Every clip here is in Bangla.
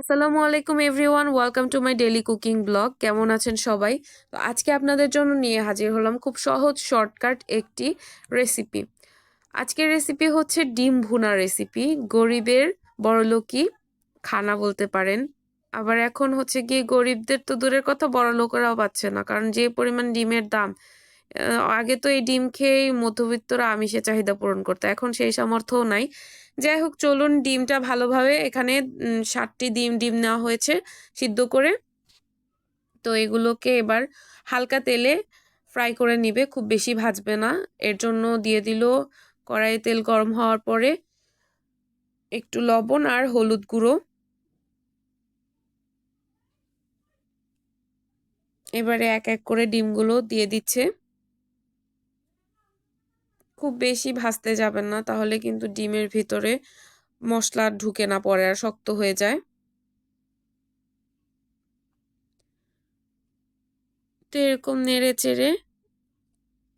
আসসালামু আলাইকুম everyone, welcome to my daily cooking blog. কেমন আছেন সবাই? তো আজকে আপনাদের জন্য নিয়ে হাজির হলাম খুব সহজ শর্টকাট একটি রেসিপি। আজকের রেসিপি হচ্ছে ডিম ভুনা রেসিপি। গরিবের বড়লোকি খানা বলতে পারেন। আবার এখন হচ্ছে গিয়ে গরিবদের তো দূরের কথা বড় লোকেরাও পাচ্ছে না। কারণ যে পরিমাণ ডিমের দাম আগে তো এই ডিম খেয়েই মধ্যবিত্তরা আমিষের চাহিদা পূরণ করতো। এখন সেই সামর্থ্যও নাই। যাই হোক, চলুন ডিমটা ভালোভাবে এখানে ষাটটি ডিম ডিম নেওয়া হয়েছে সিদ্ধ করে। তো এগুলোকে এবার হালকা তেলে ফ্রাই করে নিবে, খুব বেশি ভাজবে না। এর জন্য দিয়ে দিল কড়াইয়ে তেল গরম হওয়ার পরে একটু লবণ আর হলুদ গুঁড়ো। এবারে এক এক করে ডিমগুলো দিয়ে দিচ্ছে। খুব বেশি ভাজতে যাবেন না, তাহলে কিন্তু ডিমের ভিতরে মশলা ঢুকে না পড়ে আর শক্ত হয়ে যায়। তো এরকম নেড়ে চেড়ে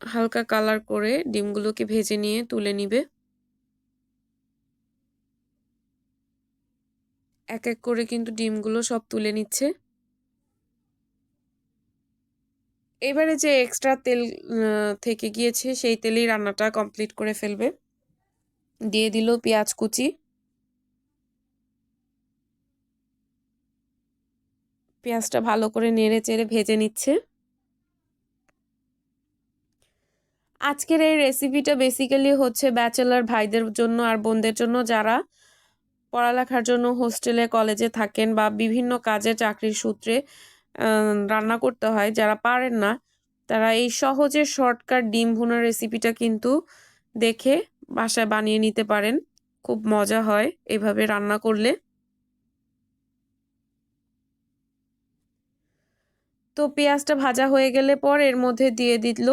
হালকা কালার করে ডিমগুলোকে ভেজে নিয়ে তুলে নিবে। এক এক করে কিন্তু ডিমগুলো সব তুলে নিচ্ছে। এবারে যে এক্সট্রা তেল থেকে গিয়েছে, সেই তেলেই রান্নাটা কমপ্লিট করে ফেলবে। দিয়ে দিল পেঁয়াজ কুচি। পেঁয়াজটা ভালো করে নেড়ে চেড়ে ভেজে নিচ্ছে। আজকের এই রেসিপিটা বেসিক্যালি হচ্ছে ব্যাচেলার ভাইদের জন্য আর বোনদের জন্য। যারা পড়ালেখার জন্য হোস্টেলে কলেজে থাকেন বা বিভিন্ন কাজে চাকরির সূত্রে রান্না করতে হয়, যারা পারেন না, তারা এই সহজে শর্টকাট ডিম ভুনার রেসিপিটা কিন্তু দেখে বাসায় বানিয়ে নিতে পারেন। খুব মজা হয় এভাবে রান্না করলে। তো পেঁয়াজটা ভাজা হয়ে গেলে পর এর মধ্যে দিয়ে দিল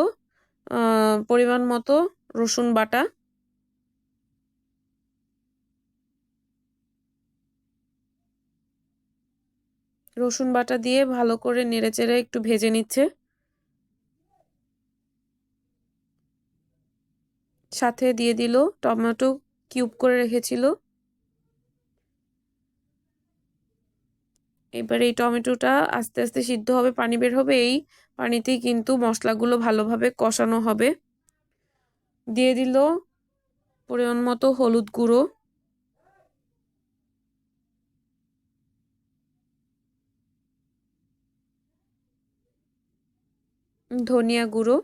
পরিমাণ মতো রসুন বাটা। রসুন বাটা দিয়ে ভালো করে নেড়েচেড়ে একটু ভেজে নিচ্ছে। সাথে দিয়ে দিল টমেটো কিউব করে রেখেছিল। এবার এই টমেটোটা আস্তে আস্তে সিদ্ধ হবে, পানি বের হবে। এই পানিতেই কিন্তু মশলাগুলো ভালোভাবে কষানো হবে। দিয়ে দিল পরিমাণ মতো হলুদ গুঁড়ো। ধনিয়া গুঁড়ো।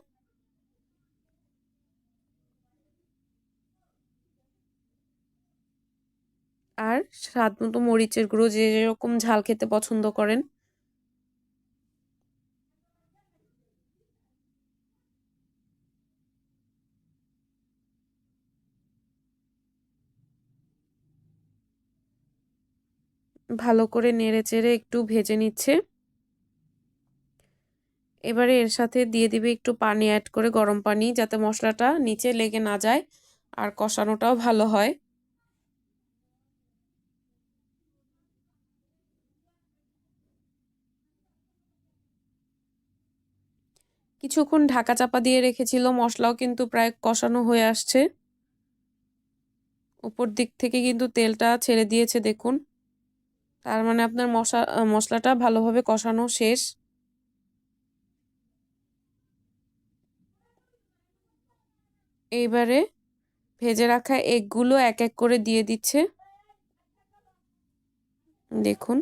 আর স্বাদ মতো মরিচের গুঁড়ো, যে যেরকম ঝাল খেতে পছন্দ করেন। ভালো করে নেড়ে চেড়ে একটু ভেজে নিচ্ছে। এবারে এর সাথে দিয়ে দিবে একটু পানি অ্যাড করে গরম পানি যাতে মশলাটা নিচে লেগে না যায় আর কষানোটাও ভালো হয়। কিছুক্ষণ ঢাকা চাপা দিয়ে রেখেছিল, মশলাও কিন্তু প্রায় কষানো হয়ে আসছে। উপর দিক থেকে কিন্তু তেলটা ছেড়ে দিয়েছে, দেখুন। তার মানে আপনার মশা, মশলাটা ভালোভাবে কষানো শেষ। এইবারে ভেজে রাখা এগগুলো এক এক করে দিয়ে দিচ্ছে। দেখুন,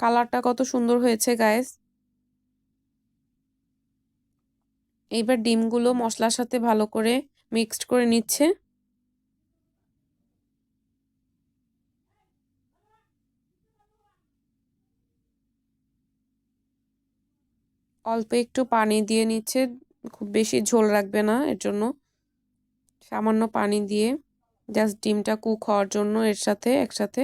কালারটা কত সুন্দর হয়েছে গায়েস এইবার ডিমগুলো মশলার সাথে ভালো করে মিক্সড করে নিচ্ছে। অল্প একটু পানি দিয়ে নিচ্ছে। খুব বেশি ঝোল রাখবে না এর জন্য। সামান্য পানি দিয়ে জাস্ট ডিমটা কুক হওয়ার জন্য এর সাথে একসাথে।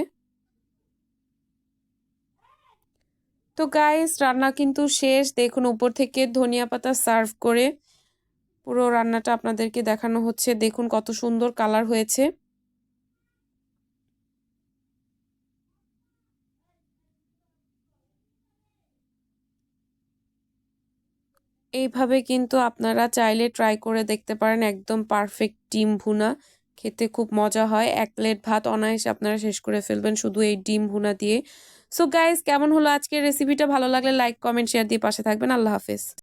তো গাইস রান্না কিন্তু শেষ। দেখুন, উপর থেকে ধনিয়া পাতা সার্ভ করে পুরো রান্নাটা আপনাদেরকে দেখানো হচ্ছে। দেখুন কত সুন্দর কালার হয়েছে। এইভাবে কিন্তু আপনারা চাইলে ট্রাই করে দেখতে পারেন একদম পারফেক্ট ডিম ভুনা। খেতে খুব মজা হয়। এক প্লেট ভাত অনায়াসে আপনারা শেষ করে ফেলবেন শুধু এই ডিম ভুনা দিয়ে। সো গাইজ কেমন হলো আজকের রেসিপিটা ভালো লাগলে লাইক কমেন্ট শেয়ার দিয়ে পাশে থাকবেন। আল্লাহ হাফেজ।